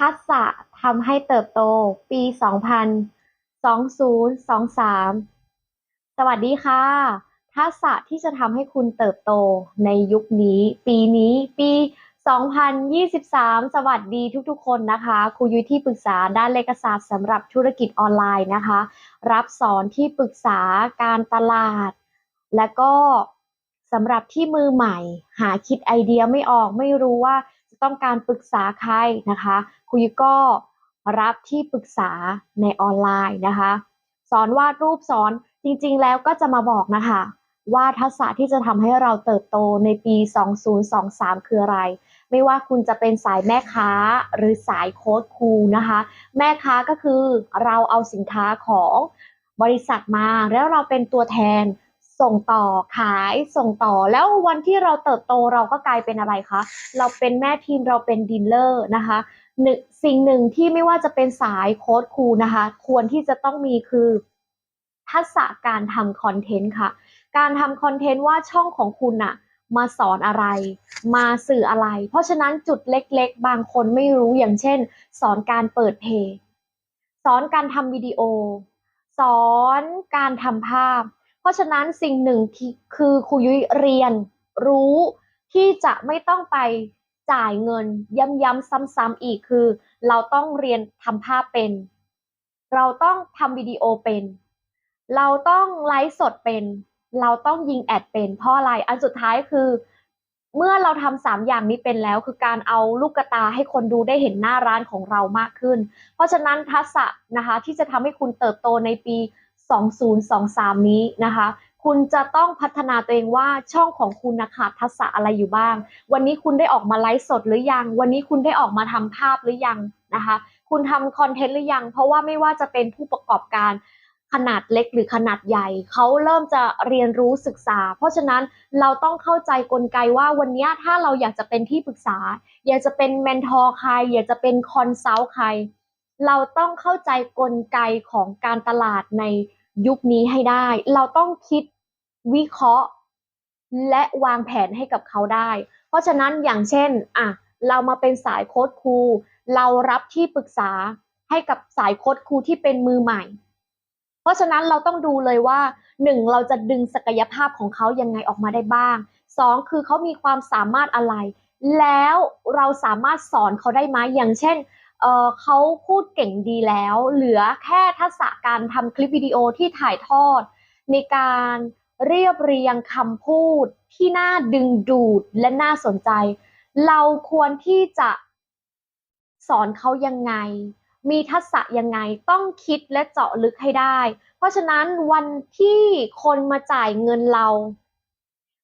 ทักษะทำให้เติบโต ปี 2023 สวัสดีค่ะ ทักษะที่จะทำให้คุณเติบโตในยุคนี้ ปีนี้ ปี 2023 สวัสดีทุกๆ คนนะคะ ครูยุ้ยที่ปรึกษาด้านเลขศาสตร์สำหรับธุรกิจออนไลน์นะคะ รับสอนที่ปรึกษาการตลาด และก็สำหรับที่มือใหม่ หาคิดไอเดียไม่ออกไม่รู้ว่า ต้องการปรึกษาใครนะคะครูยุ้ยก็รับที่ปรึกษาในออนไลน์นะคะ สอนวาดรูปสอนจริงๆแล้วก็จะมาบอกนะคะว่าทักษะที่จะทำให้เราเติบโตในปี 2023 คืออะไร ไม่ว่าคุณจะเป็นสายแม่ค้าหรือสายโค้ดครูนะคะ แม่ค้าก็คือเราเอาสินค้าของบริษัทมาแล้วเราเป็นตัวแทน ส่งต่อขายส่งต่อ แล้ววันที่เราเติบโตเราก็กลายเป็นอะไรคะ เราเป็นแม่ทีมเราเป็นดีลเลอร์นะคะหนึ่งสิ่งหนึ่งที่ไม่ว่าจะเป็นสายโค้ดครูนะคะ ควรที่จะต้องมีคือ ทักษะการทำคอนเทนต์ค่ะ การทำคอนเทนต์ว่าช่องของคุณน่ะมาสอนอะไร มาสื่ออะไร เพราะฉะนั้นจุดเล็ก ๆ บางคนไม่รู้อย่างเช่น สอนการเปิดเพจสอนการทำวิดีโอ สอนการทำภาพ ราะฉะนั้นสิ่งหนึ่งที่คือครูยุ้ยเรียนรู้ที่จะไม่ต้องไปจ่ายเงินย้ำๆซ้ำๆอีกคือ เราต้องเรียนทำภาพเป็น เราต้องทำวิดีโอเป็น เราต้องไลฟ์สดเป็น เราต้องยิงแอดเป็นเพราะอะไรอันสุดท้ายคือ เมื่อเราทำสามอย่างนี้เป็นแล้ว คือการเอาลูกกระตาให้คนดูได้เห็นหน้าร้านของเรามากขึ้น เพราะฉะนั้นทักษะนะคะที่จะทำให้คุณเติบโตในปี 2023 นี้นะคะ คุณจะต้องพัฒนาตัวเองว่าช่องของคุณนะคะทักษะอะไรอยู่บ้าง วันนี้คุณได้ออกมาไลฟ์สดหรือยัง วันนี้คุณได้ออกมาทำภาพหรือยังนะคะ คุณทำคอนเทนต์หรือยัง เพราะว่าไม่ว่าจะเป็นผู้ประกอบการขนาดเล็กหรือขนาดใหญ่ เขาเริ่มจะเรียนรู้ศึกษา เพราะฉะนั้นเราต้องเข้าใจกลไกว่าวันนี้ถ้าเราอยากจะเป็นที่ปรึกษา อยากจะเป็นเมนทอร์ใคร อยากจะเป็นคอนซัลท์ใคร เราต้องเข้าใจกลไกของการตลาดใน ยุคนี้ให้ได้ เราต้องคิดวิเคราะห์ และวางแผนให้กับเขาได้ เพราะฉะนั้นอย่างเช่นอะเรามาเป็นสายโค้ดครู เรารับที่ปรึกษาให้กับสายโค้ดครูที่เป็นมือใหม่ เพราะฉะนั้นเราต้องดูเลยว่าหนึ่งเราจะดึงศักยภาพของเขายังไงออกมาได้บ้างสองคือเขามีความสามารถอะไร แล้วเราสามารถสอนเขาได้ไหมอย่างเช่น เขาพูดเก่งดีแล้ว เหลือแค่ทักษะการทำคลิปวิดีโอที่ถ่ายทอด ในการเรียบเรียงคำพูดที่น่าดึงดูดและน่าสนใจ เราควรที่จะสอนเขายังไง มีทักษะยังไงต้องคิดและเจาะลึกให้ได้ เพราะฉะนั้นวันที่คนมาจ่ายเงินเรา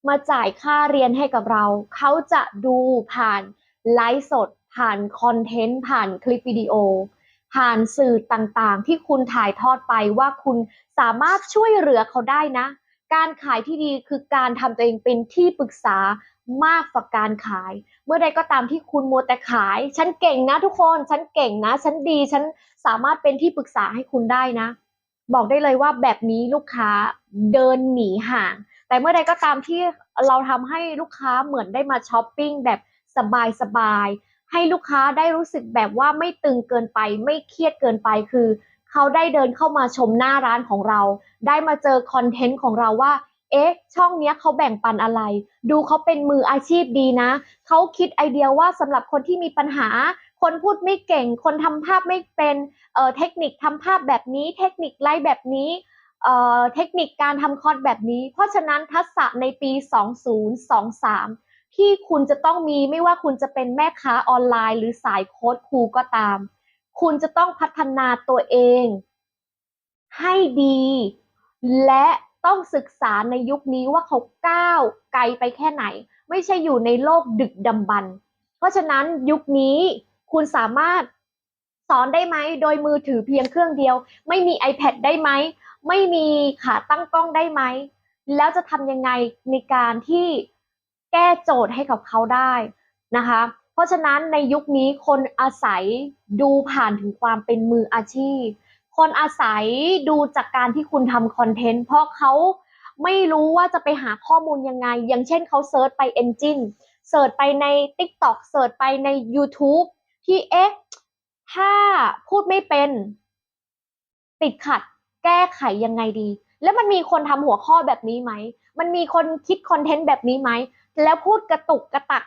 มาจ่ายค่าเรียนให้กับเรา เขาจะดูผ่านไลฟ์สด ผ่านคอนเทนต์ผ่านคลิปวิดีโอ ผ่านสื่อต่างๆ ที่คุณถ่ายทอดไปว่าคุณสามารถช่วยเหลือเขาได้นะ การขายที่ดีคือการทำตัวเองเป็นที่ปรึกษามากกว่าการขาย เมื่อใดก็ตามที่คุณมัวแต่ขาย ฉันเก่งนะทุกคน ฉันเก่งนะ ฉันดี ฉันสามารถเป็นที่ปรึกษาให้คุณได้นะ บอกได้เลยว่าแบบนี้ลูกค้าเดินหนีห่าง แต่เมื่อใดก็ตามที่เราทำให้ลูกค้าเหมือนได้มาช้อปปิ้งแบบสบายๆ ให้ลูกค้าได้รู้สึกแบบว่าไม่ตึงเกินไป ไม่เครียดเกินไปคือเขาได้เดินเข้ามาชมหน้าร้านของเรา ได้มาเจอคอนเทนต์ของเราว่า เอ๊ะ ช่องเนี้ยเขาแบ่งปันอะไร ดูเขาเป็นมืออาชีพดีนะ เขาคิดไอเดียว่าสำหรับคนที่มีปัญหา คนพูดไม่เก่ง คนทำภาพไม่เป็นเอ่อเทคนิคทำภาพแบบนี้ เทคนิคไลฟ์แบบนี้เอ่อเทคนิคการทำคอร์สแบบนี้ เพราะฉะนั้นทักษะในปี 2023 ที่คุณจะต้องมีไม่ว่าคุณจะเป็นแม่ค้าออนไลน์ หรือสายโค้ดครูก็ตาม คุณจะต้องพัฒนาตัวเอง ให้ดี และต้องศึกษาในยุคนี้ว่าเขาก้าวไกลไปแค่ไหน ไม่ใช่อยู่ในโลกดึกดำบรรพ์เพราะฉะนั้นยุคนี้คุณสามารถสอนได้ไหมโดยมือถือเพียงเครื่องเดียว ไม่มี iPad ได้ไหม ไม่มีขาตั้งกล้องได้ไหม แล้วจะทำยังไงในการที่ แก้โจทย์ให้กับเขาได้นะคะ เพราะฉะนั้นในยุคนี้คนอาศัยดูผ่านถึงความเป็นมืออาชีพ คนอาศัยดูจากการที่คุณทำคอนเทนต์เพราะเขาไม่รู้ว่าจะไปหาข้อมูลยังไง อย่างเช่นเขาเซิร์ชไป Engine เสิร์ชไปใน TikTok เสิร์ชไปใน YouTube ที่เอ๊ะถ้าพูดไม่เป็น ติดขัด แก้ไขยังไงดี แล้วมันมีคนทำหัวข้อแบบนี้ไหม มันมีคนคิดคอนเทนต์แบบนี้ไหม แล้วพูดกระตุกกระตัก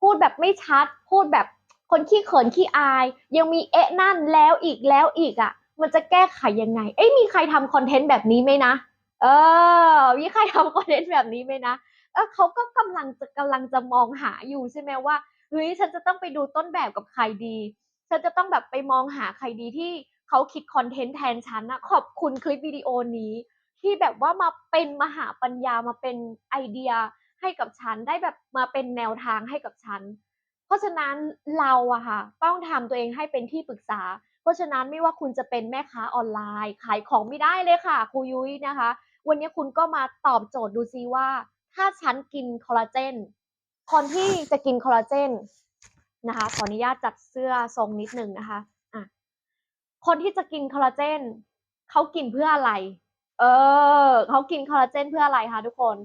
พูดแบบไม่ชัด พูดแบบคนขี้เขินขี้อาย ยังมีเอ๊ะนั่นแล้วอีกแล้วอีกอะ่ะ มันจะแก้ไขยังไง เอ้ยมีใครทำคอนเทนต์แบบนี้ไหมนะ เออ มีใครทำคอนเทนต์แบบนี้ไหมนะเออเขาก็กำลังจะกำลังจะมองหาอยู่ใช่ไหมว่าเฮ้ยฉันจะต้องไปดูต้นแบบกับใครดี ฉันจะต้องแบบไปมองหาใครดีที่เขาคิดคอนเทนต์แทนฉันนะขอบคุณคลิปวิดีโอนี้ ที่แบบว่ามาเป็นมหาปัญญามาเป็นไอเดีย ให้กับฉันได้แบบมาเป็นแนวทางให้กับฉัน เพราะฉะนั้นเราอะค่ะต้องทำตัวเองให้เป็นที่ปรึกษา เพราะฉะนั้นไม่ว่าคุณจะเป็นแม่ค้าออนไลน์ขายของไม่ได้เลยค่ะครูยุ้ยนะคะ วันนี้คุณก็มาตอบโจทย์ดูซิว่า ถ้าฉันกินคอลลาเจนคนที่จะกินคอลลาเจนนะคะขออนุญาตจัดเสื้อทรงนิดหนึ่งนะคะอะคนที่จะกินคอลลาเจนเขากินเพื่ออะไร เออเขากินคอลลาเจนเพื่ออะไรคะทุกคน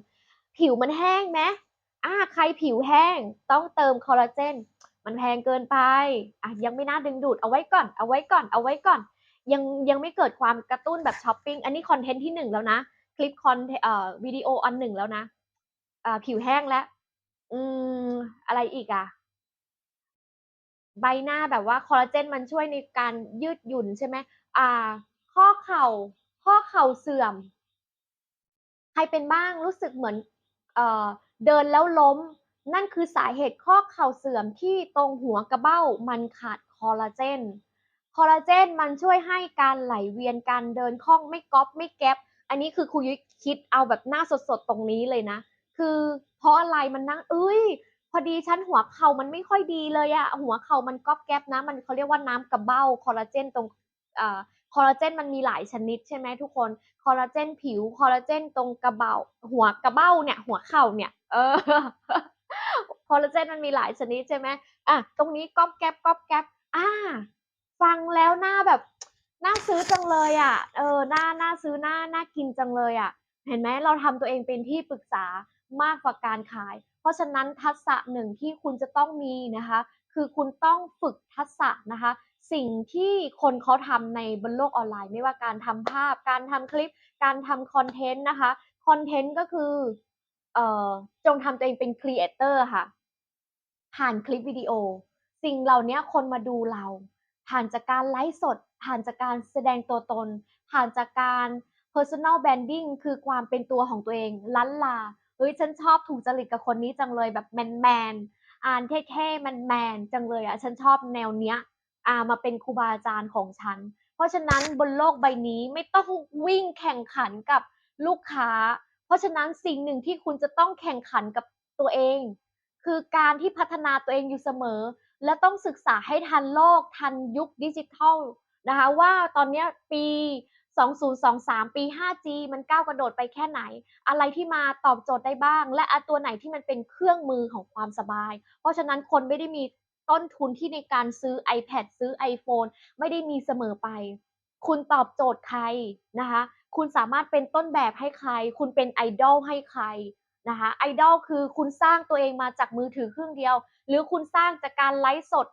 ผิวมันแห้งไหมอ่าใครผิวแห้งต้องเติมคอลลาเจน มันแพงเกินไปอะยังไม่น่าดึงดูดเอาไว้ก่อน เอาไว้ก่อน เอาไว้ก่อน ยังยังไม่เกิดความกระตุ้นแบบช้อปปิ้ง อันนี้คอนเทนต์ที่หนึ่งแล้วนะ คลิปคอนเอ่อวิดีโออันหนึ่งแล้วนะอ่าผิวแห้งแล้ว อืม อะไรอีกอะใบหน้าแบบว่าคอลลาเจนมันช่วยในการยืดหยุ่นใช่ไหมอ่า ข้อเข่า ข้อเข่าเสื่อม ใครเป็นบ้างรู้สึกเหมือน เดินแล้วล้ม นั่นคือสาเหตุข้อเข่าเสื่อมที่ตรงหัวกระเบ้ามันขาดคอลลาเจน คอลลาเจนมันช่วยให้การไหลเวียนการเดินคล่องไม่ก๊อบไม่แก๊บอันนี้คือครูยุ้ยคิดเอาแบบหน้าสดๆตรงนี้เลยนะ คือเพราะอะไรมันนั่งเอ้ย พอดีฉันหัวเข่ามันไม่ค่อยดีเลยอะหัวเข่ามันก๊อบแก๊บนะ มันเขาเรียกว่าน้ำกระเบ้าคอลลาเจนตรงอ่าคอลลาเจนมันมีหลายชนิดใช่ไหมทุกคน คอลลาเจนผิว คอลลาเจนตรงกระเบ้าหัวกระเบ้าเนี่ย หัวเข่าเนี่ย เออ คอลลาเจนมันมีหลายชนิดใช่ไหมอะ ตรงนี้ก๊อบแก๊บก๊อบแก๊บอ่า ฟังแล้วหน้าแบบ น่าซื้อจังเลยอะ เออ หน่าน่าซื้อ หน่าน่ากินจังเลยอะ เห็นไหม เราทำตัวเองเป็นที่ปรึกษามากกว่าการขาย เพราะฉะนั้นทักษะหนึ่งที่คุณจะต้องมีนะคะ คือคุณต้องฝึกทักษะนะคะ สิ่งที่คนเขาทำในบนโลกออนไลน์ ไม่ว่าการทำภาพ การทำคลิป การทำคอนเทนต์นะคะคอนเทนต์ก็คือเอ่อจงทำตัวเองเป็นครีเอเตอร์ค่ะ ผ่านคลิปวิดีโอ สิ่งเหล่านี้คนมาดูเรา ผ่านจากการไลฟ์สด ผ่านจากการแสดงตัวตน ผ่านจากการ personal branding คือความเป็นตัวของตัวเองลันลาเฮ้ยฉันชอบถูกจริตกับคนนี้จังเลยแบบแมนแมนอ่านเท่ๆแมนแมนจังเลยอะฉันชอบแนวเนี้ย อามาเป็นครูบาอาจารย์ของฉัน เพราะฉะนั้นบนโลกใบนี้ไม่ต้องวิ่งแข่งขันกับลูกค้า เพราะฉะนั้นสิ่งหนึ่งที่คุณจะต้องแข่งขันกับตัวเอง คือการที่พัฒนาตัวเองอยู่เสมอ และต้องศึกษาให้ทันโลกทันยุคดิจิทัลนะคะว่าตอนนี้ปี 2023 ปี 5G มันก้าวกระโดดไปแค่ไหน อะไรที่มาตอบโจทย์ได้บ้าง และตัวไหนที่มันเป็นเครื่องมือของความสบาย เพราะฉะนั้นคนไม่ได้มี ต้นทุนที่ในการซื้อ iPad ซื้อ iPhone ไม่ได้มีเสมอไป คุณตอบโจทย์ใครนะคะ คุณสามารถเป็นต้นแบบให้ใคร คุณเป็นไอดอลให้ใครนะคะไอดอลคือคุณสร้างตัวเองมาจากมือถือเครื่องเดียว หรือคุณสร้างจากการไลฟ์สด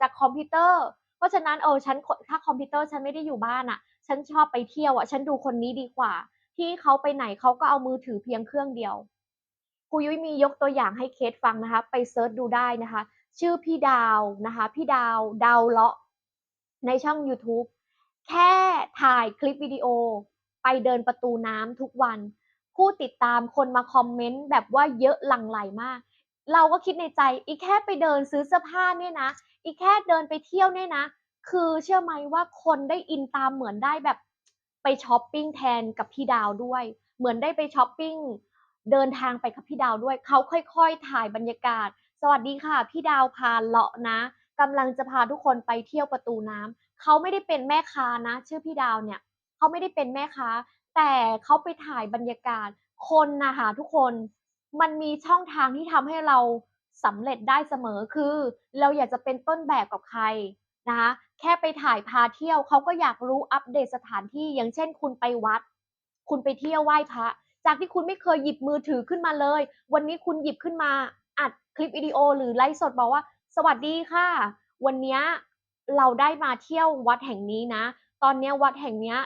จากคอมพิวเตอร์ เพราะฉะนั้นเออฉันถ้าคอมพิวเตอร์ฉันไม่ได้อยู่บ้านอะ่ะ ฉันชอบไปเที่ยวอะ่ะ ฉันดูคนนี้ดีกว่า ที่เขาไปไหนเขาก็เอามือถือเพียงเครื่องเดียวครูยุ้ยมียกตัวอย่างให้เคสฟังนะคะ ไปเซิร์ชดูได้นะคะ ชื่อพี่ดาวนะคะ พี่ดาวดาวเลาะในช่อง YouTube แค่ถ่ายคลิปวิดีโอไปเดินประตูน้ำทุกวัน ผู้ติดตามคนมาคอมเมนต์แบบว่าเยอะหลั่งไหลมาก เราก็คิดในใจ อีแค่ไปเดินซื้อเสื้อผ้าเนี่ยนะ อีแค่เดินไปเที่ยวเนี่ยนะ คือเชื่อไหมว่าคนได้อินตามเหมือนได้แบบไปช้อปปิ้งแทนกับพี่ดาวด้วย เหมือนได้ไปช้อปปิ้งเดินทางไปกับพี่ดาวด้วย เขาค่อย ๆ ถ่ายบรรยากาศ สวัสดีค่ะ พี่ดาวพาเลาะนะกำลังจะพาทุกคนไปเที่ยวประตูน้ำเขาไม่ได้เป็นแม่ค้านะ ชื่อพี่ดาวเนี่ยเขาไม่ได้เป็นแม่ค้า แต่เขาไปถ่ายบรรยากาศ คนนะคะทุกคนมันมีช่องทางที่ทำให้เราสำเร็จได้เสมอคือ เราอยากจะเป็นต้นแบบกับใครนะคะแค่ไปถ่ายพาเที่ยวเขาก็อยากรู้อัปเดตสถานที่อย่างเช่น คุณไปวัด คุณไปเที่ยวไหว้พระจากที่คุณไม่เคยหยิบมือถือขึ้นมาเลย วันนี้คุณหยิบขึ้นมา อัดคลิปวิดีโอหรือไลฟ์สดบอกว่า สวัสดีค่ะ วันนี้เราได้มาเที่ยววัดแห่งนี้นะ ตอนนี้วัดแห่งนี้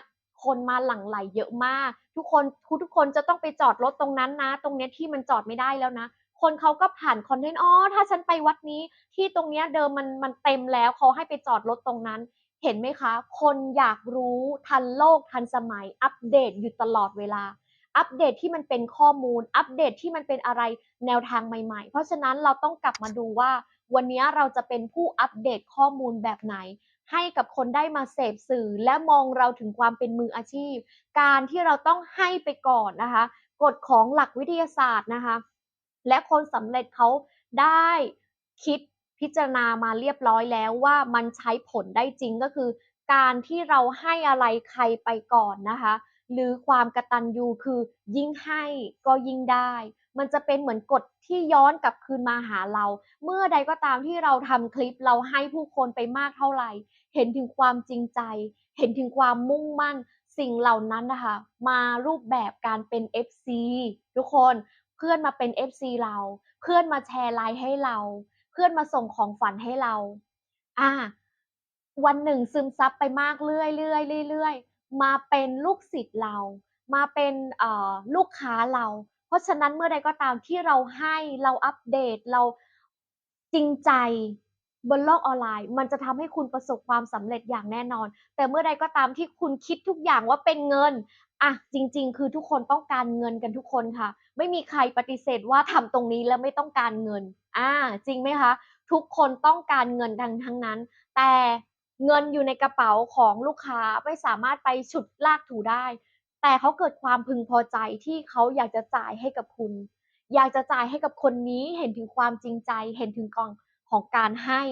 คนมาหลั่งไหลเยอะมาก ทุกคนทุกทุกคนจะต้องไปจอดรถตรงนั้นนะ ตรงนี้ที่มันจอดไม่ได้แล้วนะ คนเขาก็ผ่านคอนเทนต์อ๋อถ้าฉันไปวัดนี้ที่ตรงเนี้ยเดิมมันมันเต็มแล้วเขาให้ไปจอดรถตรงนั้น เห็นไหมคะ คนอยากรู้ทันโลกทันสมัยอัปเดตอยู่ตลอดเวลา อัปเดตที่มันเป็นข้อมูล อัปเดตที่มันเป็นอะไรแนวทางใหม่ ๆ เพราะฉะนั้นเราต้องกลับมาดูว่า วันนี้เราจะเป็นผู้อัปเดตข้อมูลแบบไหน ให้กับคนได้มาเสพสื่อ และมองเราถึงความเป็นมืออาชีพ การที่เราต้องให้ไปก่อนนะคะกฎของหลักวิทยาศาสตร์นะคะ และคนสำเร็จเขาได้คิดพิจารณามาเรียบร้อยแล้วว่ามันใช้ผลได้จริงก็คือ การที่เราให้อะไรใครไปก่อนนะคะ หรือความกระตัญญูคือยิ่งให้ก็ยิ่งได้ มันจะเป็นเหมือนกฎที่ย้อนกลับคืนมาหาเรา เมื่อใดก็ตามที่เราทำคลิปเราให้ผู้คนไปมากเท่าไหร่ เห็นถึงความจริงใจ เห็นถึงความมุ่งมั่นสิ่งเหล่านั้นนะคะมารูปแบบการเป็น FC ทุกคนเพื่อนมาเป็น FC เรา เพื่อนมาแชร์ไลน์ให้เรา เพื่อนมาส่งของฝันให้เรา อ่า วันหนึ่งซึมซับไปมากเรื่อยเรื่อยเรื่อย มาเป็นลูกศิษย์เรา มาเป็นลูกค้าเรา เพราะฉะนั้นเมื่อใดก็ตามที่เราให้เราอัปเดตเราจริงใจบนโลกออนไลน์ มันจะทำให้คุณประสบความสำเร็จอย่างแน่นอน แต่เมื่อใดก็ตามที่คุณคิดทุกอย่างว่าเป็นเงินอะจริง ๆ คือทุกคนต้องการเงินกันทุกคนค่ะ ไม่มีใครปฏิเสธว่าทำตรงนี้แล้วไม่ต้องการเงินอ่าจริงไหมคะ ทุกคนต้องการเงินทั้งทั้งนั้น แต่ เงินอยู่ในกระเป๋าของลูกค้าไม่สามารถไปฉุดลากถูได้ แต่เขาเกิดความพึงพอใจที่เขาอยากจะจ่ายให้กับคุณ อยากจะจ่ายให้กับคนนี้เห็นถึงความจริงใจ เห็นถึงกองของการให้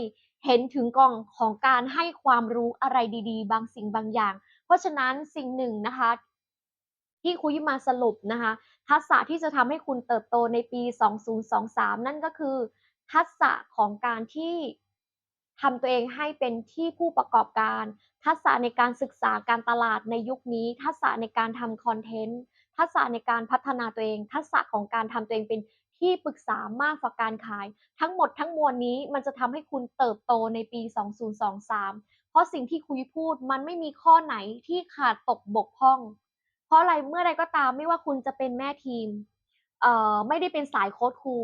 เห็นถึงกองของการให้ความรู้อะไรดี ๆ บางสิ่งบางอย่าง เพราะฉะนั้นสิ่งหนึ่งนะคะ ที่คุยมาสรุปนะคะ ทักษะที่จะทำให้คุณเติบโตในปี 2023 นั่นก็คือ ทักษะของการที่ ทำตัวเองให้เป็นที่ผู้ประกอบการ ทักษะในการศึกษาการตลาดในยุคนี้ ทักษะในการทำคอนเทนต์ ทักษะในการพัฒนาตัวเอง ทักษะของการทำตัวเองเป็นที่ปรึกษามากกว่าการขาย ทั้งหมดทั้งมวลนี้มันจะทำให้คุณเติบโตในปี 2023 เพราะสิ่งที่คุยพูดมันไม่มีข้อไหนที่ขาดตกบกพร่อง เพราะอะไรเมื่อใดก็ตามไม่ว่าคุณจะเป็นแม่ทีม เอ่อไม่ได้เป็นสายโค้ชครู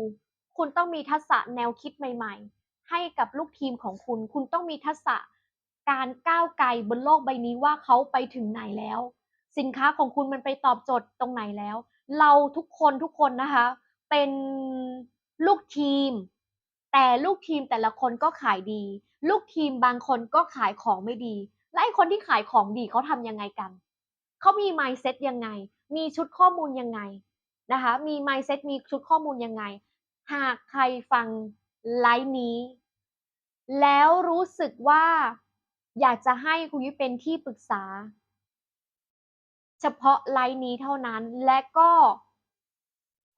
คุณต้องมีทักษะแนวคิดใหม่ ๆ ให้กับลูกทีมของคุณ คุณต้องมีทักษะการก้าวไกลบนโลกใบนี้ว่าเขาไปถึงไหนแล้ว สินค้าของคุณมันไปตอบโจทย์ตรงไหนแล้ว เราทุกคนทุกคนนะคะ เป็นลูกทีม แต่ลูกทีมแต่ละคนก็ขายดี ลูกทีมบางคนก็ขายของไม่ดี และไอ้คนที่ขายของดีเขาทำยังไงกันเขามี mindset ยังไง มีชุดข้อมูลยังไงนะคะ มี mindset มีชุดข้อมูลยังไง หากใครฟัง ไลฟ์นี้ แล้วรู้สึกว่าอยากจะให้คุณยุ้ยเป็นที่ปรึกษา เฉพาะไลฟ์นี้เท่านั้น และก็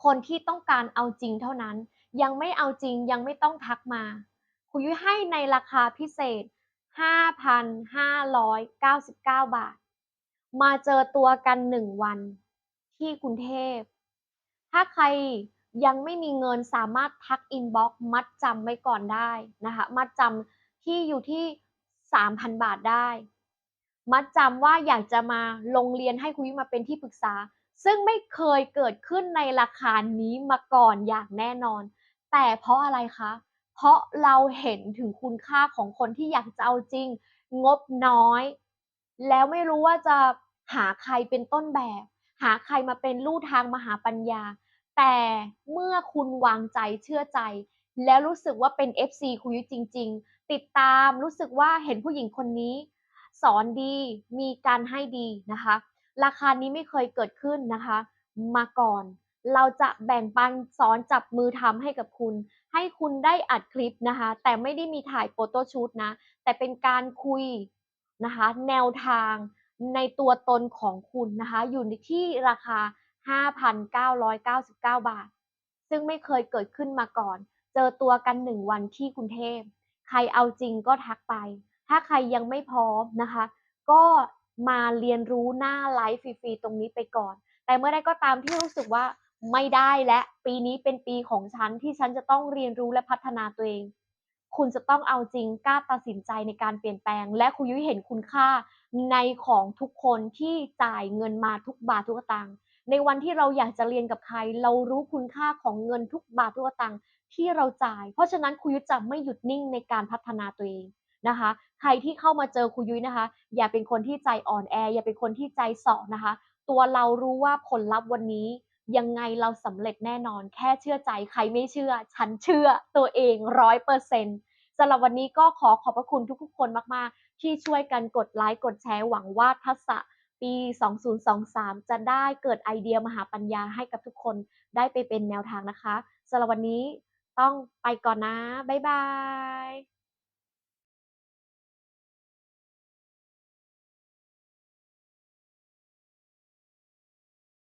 คนที่ต้องการเอาจริงเท่านั้น ยังไม่เอาจริงยังไม่ต้องทักมา คุณยุ้ยให้ในราคาพิเศษ 5,599 บาท มาเจอตัวกันหนึ่งวันที่กรุงเทพ ถ้าใคร ยังไม่มีเงินสามารถทักอินบ็อกซ์มัดจำไว้ก่อนได้นะคะมัดจำที่อยู่ที่ 3,000 บาทได้ มัดจำว่าอยากจะมาลงเรียนให้คุณยุ้ยมาเป็นที่ปรึกษา ซึ่งไม่เคยเกิดขึ้นในราคานี้มาก่อนอย่างแน่นอน แต่เพราะอะไรคะ เพราะเราเห็นถึงคุณค่าของคนที่อยากจะเอาจริง งบน้อย แล้วไม่รู้ว่าจะหาใครเป็นต้นแบบ หาใครมาเป็นลู่ทางมหาปัญญา แต่เมื่อคุณวางใจเชื่อใจ แล้วรู้สึกว่าเป็น FC คุณยุ้ยจริง ๆ ติดตามรู้สึกว่าเห็นผู้หญิงคนนี้ สอนดีมีการให้ดีนะคะ ราคานี้ไม่เคยเกิดขึ้นนะคะ มาก่อน เราจะแบ่งปันสอนจับมือทำให้กับคุณ ให้คุณได้อัดคลิปนะคะ แต่ไม่ได้มีถ่ายโฟโต้ชูตนะ แต่เป็นการคุยนะคะ แนวทางในตัวตนของคุณนะคะ อยู่ในที่ราคา 5,999 บาท ซึ่งไม่เคยเกิดขึ้นมาก่อน เจอตัวกันหนึ่งวันที่กรุงเทพ ใครเอาจริงก็ทักไป ถ้าใครยังไม่พร้อมนะคะ ก็มาเรียนรู้หน้าไลฟ์ฟรีๆตรงนี้ไปก่อน แต่เมื่อใดก็ตามที่รู้สึกว่าไม่ได้และปีนี้เป็นปีของฉันที่ฉันจะต้องเรียนรู้และพัฒนาตัวเอง คุณจะต้องเอาจริงกล้าตัดสินใจในการเปลี่ยนแปลง และครูยุ้ยเห็นคุณค่าในของทุกคนที่จ่ายเงินมาทุกบาททุกตางค์ ในวันที่เราอยากจะเรียนกับใคร เรารู้คุณค่าของเงินทุกบาททุกตางค์ที่เราจ่าย เพราะฉะนั้นครูยุ้ยจะไม่หยุดนิ่งในการพัฒนาตัวเองนะคะ ใครที่เข้ามาเจอครูยุ้ยนะคะ อย่าเป็นคนที่ใจอ่อนแอ อย่าเป็นคนที่ใจเสาะนะคะ ตัวเรารู้ว่าผลลัพธ์วันนี้ยังไงเราสำเร็จแน่นอน แค่เชื่อใจใครไม่เชื่อ ฉันเชื่อตัวเองร้อยเปอร์เซ็นต์สำหรับวันนี้ก็ขอขอบพระคุณทุกๆคนมาก ๆ ที่ช่วยกันกดไลค์กดแชร์หวังว่าทักษะ ปี 2023 จะได้เกิดไอเดียมหาปัญญาให้กับทุกคนได้ไปเป็นแนวทางนะคะสำหรับวันนี้ต้องไปก่อนนะ บ๊ายบาย